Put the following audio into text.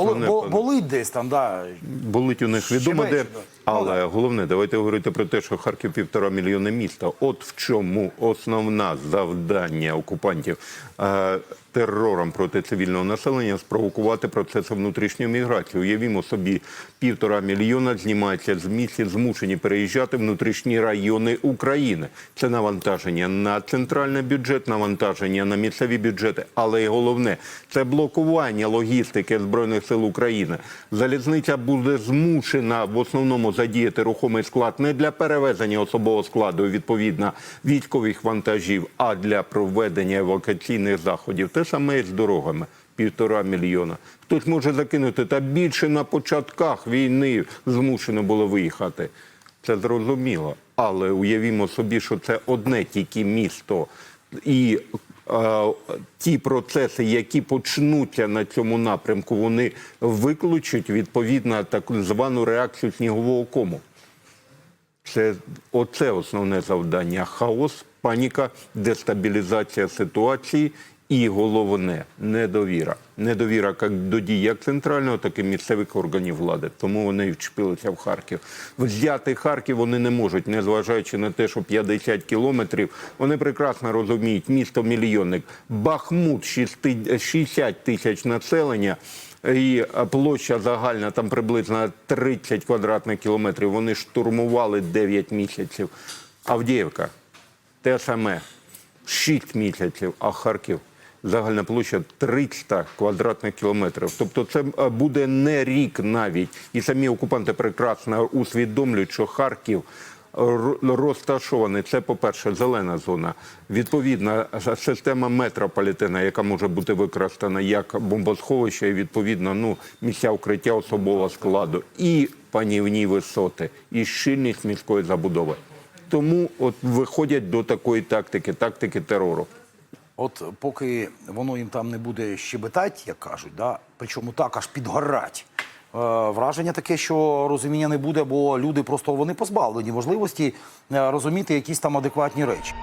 Основне, бо- болить десь там, да. Болить у них відомо де. Але Ну, головне, давайте говорити про те, що Харків півтора мільйони міста. От в чому основне завдання окупантів е, терором проти цивільного населення спровокувати процеси внутрішньої міграції. Уявімо собі, півтора мільйона знімаються з місць, змушені переїжджати в внутрішні райони України. Це навантаження на центральний бюджет, навантаження на місцеві бюджети, але й головне це блокування логістики збройних сил України. Залізниця буде змушена в основному задіяти рухомий склад не для перевезення особового складу відповідно військових вантажів, а для проведення евакуаційних заходів. Те саме і з дорогами. Півтора мільйона. Хтось може закинути, та більше на початках війни змушено було виїхати. Це зрозуміло. Але уявімо собі, що це одне тільки місто. І ті процеси, які почнуться на цьому напрямку, вони виключать відповідно так звану реакцію снігового кому. Це оце основне завдання: хаос, паніка, дестабілізація ситуації і головне недовіра. Недовіра як до дій як центрального, так і місцевих органів влади. Тому вони і вчепилися в Харків. Взяти Харків вони не можуть, незважаючи на те, що 50 кілометрів. Вони прекрасно розуміють, місто мільйонник. Бахмут 60 тисяч населення. І площа загальна там приблизно 30 квадратних кілометрів. Вони штурмували 9 місяців. Авдіївка те саме 6 місяців, а Харків загальна площа 300 квадратних кілометрів. Тобто це е, буде не рік навіть. І самі окупанти прекрасно усвідомлюють, що Харків розташований. Це, по-перше, зелена зона. Відповідна система метрополітена, яка може бути використана як бомбосховище, і відповідно ну, місця укриття особового складу, і панівні висоти, і щільність міської забудови. Тому от виходять до такої тактики, тактики терору. От поки воно їм там не буде щебетати, як кажуть, да? причому так аж підгорать. Е, враження таке, що розуміння не буде, бо люди просто вони позбавлені можливості е, розуміти якісь там адекватні речі.